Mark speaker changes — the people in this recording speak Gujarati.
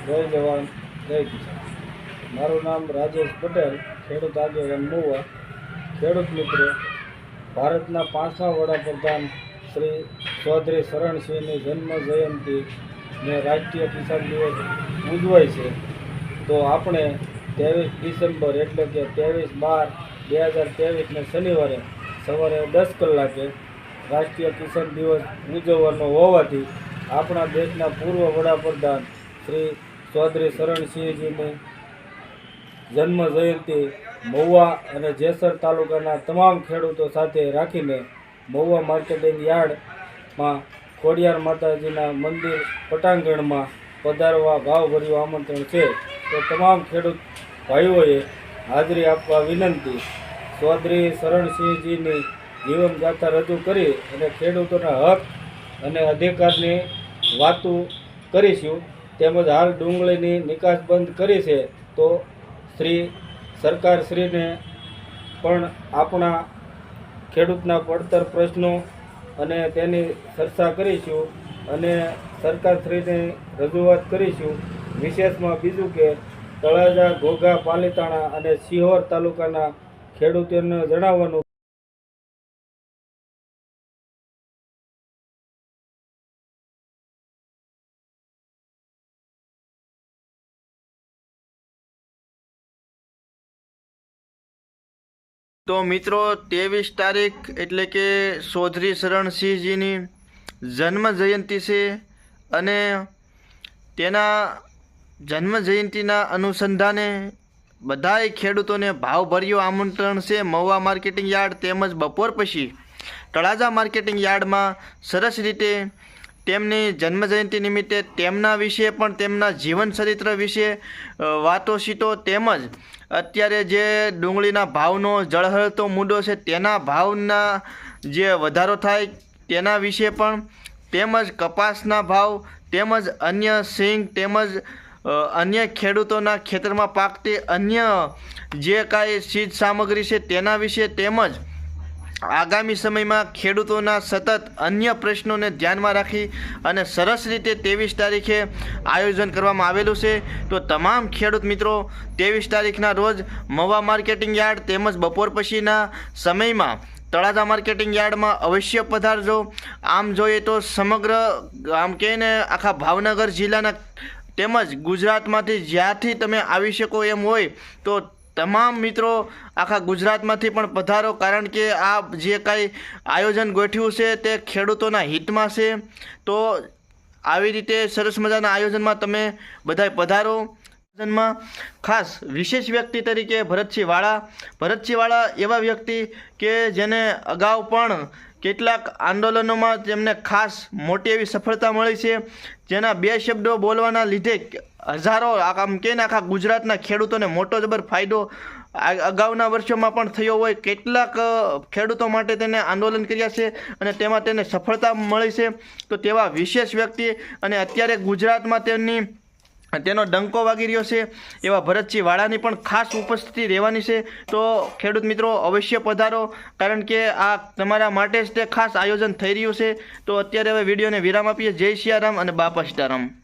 Speaker 1: જય જવાન, જય કિસાન. મારું નામ રાજેશ પટેલ, ખેડૂત આગેવાન મુવા. ખેડૂત મિત્રો, ભારતના પાંચમા વડાપ્રધાન શ્રી ચૌધરી શરણસિંહની જન્મ જયંતિ ને રાષ્ટ્રીય કિસાન દિવસ ઉજવાય છે. તો આપણે ત્રેવીસ ડિસેમ્બર એટલે કે ત્રેવીસ બાર બે હજાર ત્રેવીસને શનિવારે સવારે દસ કલાકે રાષ્ટ્રીય કિસાન દિવસ ઉજવવાનો હોવાથી આપણા દેશના પૂર્વ વડાપ્રધાન શ્રી ચૌધરી શરણસિંહજીની જન્મ જયંતિ મહુવા અને જેસર તાલુકાના તમામ ખેડૂતો સાથે રાખીને મહુવા માર્કેટિંગ યાર્ડમાં ખોડિયાર માતાજીના મંદિર પટાંગણમાં પધારવા ભાવભર્યું આમંત્રણ છે. તો તમામ ખેડૂત ભાઈઓએ હાજરી આપવા વિનંતી. ચૌધરી શરણસિંહજીની જીવનગાથા રજૂ કરી અને ખેડૂતોના હક અને અધિકારની વાતો કરીશું. તેમજ હાલ ડુંગળીની નિકાસ બંધ કરી છે, તો શ્રી સરકારશ્રીને પણ આપણા ખેડૂતના પડતર પ્રશ્નો અને તેની ચર્ચા કરીશું અને સરકારશ્રીને રજૂઆત કરીશું. વિશેષમાં બીજું કે તળાજા, ઘોઘા, પાલીતાણા અને સિહોર તાલુકાના ખેડૂતોને જણાવવાનું
Speaker 2: તો મિત્રો, ત્રેવીસ તારીખ એટલે કે ચૌધરી શરણસિંહજીની જન્મ જયંતિ છે અને તેના જન્મ જયંતિના અનુસંધાને બધાય ખેડૂતોને ભાવભર્યું આમંત્રણ છે મહુવા માર્કેટિંગ યાર્ડ તેમજ બપોર પછી તળાજા માર્કેટિંગ યાર્ડમાં સરસ રીતે તેમની જન્મજયંતિ નિમિત્તે તેમના વિશે પણ તેમના જીવન ચરિત્ર વિશે વાતો સીતો તેમજ અત્યારે જે ડુંગળીના ભાવનો જળહળતો મુદ્દો છે તેના ભાવના જે વધારો થાય તેના વિશે પણ તેમજ કપાસના ભાવ તેમજ અન્ય સિંગ તેમજ અન્ય ખેડૂતોના ખેતરમાં પાકતી અન્ય જે કાંઈ ચીજ સામગ્રી છે તેના વિશે તેમજ આગામી સમયમાં ખેડૂતોના સતત અન્ય પ્રશ્નોને ધ્યાનમાં રાખી અને સરસ રીતે ત્રેવીસ તારીખે આયોજન કરવામાં આવેલું છે. તો તમામ ખેડૂત મિત્રો, ત્રેવીસ તારીખના રોજ મવા માર્કેટિંગ યાર્ડ તેમજ બપોર પછીના સમયમાં તળાજા માર્કેટિંગ યાર્ડમાં અવશ્ય પધારજો. આમ જોઈએ તો સમગ્ર આમ કહીને આખા ભાવનગર જિલ્લાના તેમજ ગુજરાતમાંથી જ્યાંથી તમે આવી શકો એમ હોય તો તમામ મિત્રો આખા ગુજરાતમાંથી પણ પધારો, કારણ કે આ જે કાંઈ આયોજન ગોઠવ્યું છે તે ખેડૂતોના હિતમાં છે. તો આવી રીતે સરસ મજાના આયોજનમાં તમે બધાય પધારો. આયોજનમાં ખાસ વિશેષ વ્યક્તિ તરીકે ભરતસિંહ વાળા. ભરતસિંહ વાળા એવા વ્યક્તિ કે જેને અગાઉ પણ કેટલાક આંદોલનોમાં તેમને ખાસ મોટી એવી સફળતા મળી છે. જેના બે શબ્દો બોલવાના લીધે હજારો આમ કે આખા ગુજરાતના ખેડૂતોને મોટો જબર ફાયદો અગાઉના વર્ષોમાં પણ થયો હોય. કેટલાક ખેડૂતો માટે તેને આંદોલન કર્યા છે અને તેમાં તેને સફળતા મળી છે. તો તેવા વિશેષ વ્યક્તિ અને અત્યારે ગુજરાતમાં તેમની તેનો ડંકો વાગી રહ્યો છે. એવા ભરતસિંહ વાળાની પણ ખાસ ઉપસ્થિતિ રહેવાની છે. તો ખેડૂત મિત્રો, અવશ્ય પધારો, કારણ કે આ તમારા માટે જ તે ખાસ આયોજન થઈ રહ્યું છે. તો અત્યારે હવે વિડીયોને વિરામ આપીએ. જય સિયારામ અને બાપા સીતારામ.